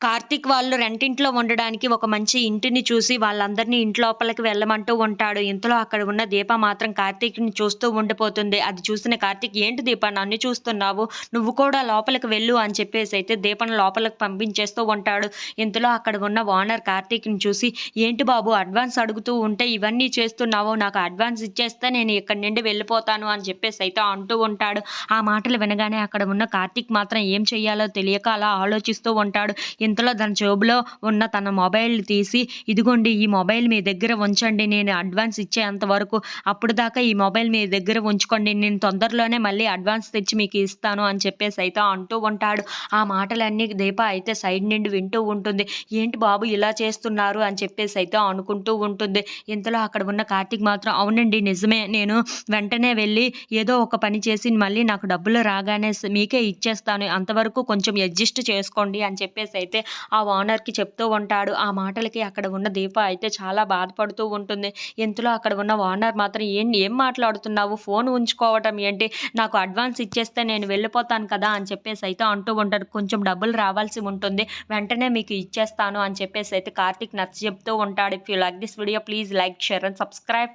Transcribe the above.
కార్తీక్ వాళ్ళు రెంటింట్లో ఉండడానికి ఒక మంచి ఇంటిని చూసి వాళ్ళందరినీ ఇంట్లోపలికి వెళ్ళమంటూ ఉంటాడు. ఇంతలో అక్కడ ఉన్న దీప మాత్రం కార్తీక్ని చూస్తూ ఉండిపోతుంది. అది చూసిన కార్తీక్ ఏంటి దీప నన్ను చూస్తున్నావు? నువ్వు కూడా లోపలికి వెళ్ళు అని చెప్పేసి అయితే దీపను లోపలికి పంపించేస్తూ ఉంటాడు. ఇంతలో అక్కడ ఉన్న ఓనర్ కార్తీక్ని చూసి ఏంటి బాబు అడ్వాన్స్ అడుగుతూ ఉంటే ఇవన్నీ చేస్తున్నావు? నాకు అడ్వాన్స్ ఇచ్చేస్తే నేను ఇక్కడి నుండి వెళ్ళిపోతాను అని చెప్పేసి అయితే అంటూ ఉంటాడు. ఆ మాటలు వినగానే అక్కడ ఉన్న కార్తీక్ మాత్రం ఏం చేయాలో తెలియక అలా ఆలోచిస్తూ ఉంటాడు. ఇంతలో తన జేబులో ఉన్న తన మొబైల్ తీసి ఇదిగోండి ఈ మొబైల్ మీ దగ్గర ఉంచండి నేను అడ్వాన్స్ ఇచ్చేంత వరకు. అప్పుడు దాకా ఈ మొబైల్ మీ దగ్గర ఉంచుకోండి నేను తొందరలోనే మళ్ళీ అడ్వాన్స్ తెచ్చి మీకు ఇస్తాను అని చెప్పేసి అయితే అంటూ ఉంటాడు. ఆ మాటలన్నీ దీప అయితే సైడ్ నుండి వింటూ ఉంటుంది. ఏంటి బాబు ఇలా చేస్తున్నారు? అని చెప్పేసి అయితే అనుకుంటూ ఉంటుంది. ఇంతలో అక్కడ ఉన్న కార్తీక్ మాత్రం అవునండి నిజమే. నేను వెంటనే వెళ్ళి ఏదో ఒక పని చేసి మళ్ళీ నాకు డబ్బులు రాగానే మీకే ఇచ్చేస్తాను. అంతవరకు కొంచెం అడ్జస్ట్ చేసుకోండి అని చెప్పేసి అయితే ఆ ఓనర్కి చెప్తూ ఉంటాడు. ఆ మాటలకి అక్కడ ఉన్న దీప అయితే చాలా బాధపడుతూ ఉంటుంది. ఇంతలో అక్కడ ఉన్న ఓనర్ మాత్రం ఏం ఏం మాట్లాడుతున్నావు? ఫోన్ ఉంచుకోవటం ఏంటి? నాకు అడ్వాన్స్ ఇచ్చేస్తే నేను వెళ్ళిపోతాను కదా అని చెప్పేసి అయితే అంటూ ఉంటాడు. కొంచెం డబ్బులు రావాల్సి ఉంటుంది. వెంటనే మీకు ఇచ్చేస్తాను అని చెప్పేసి అయితే కార్తీక్ నచ్చ చెప్తూ ఉంటాడు. If you like this video please like share and subscribe.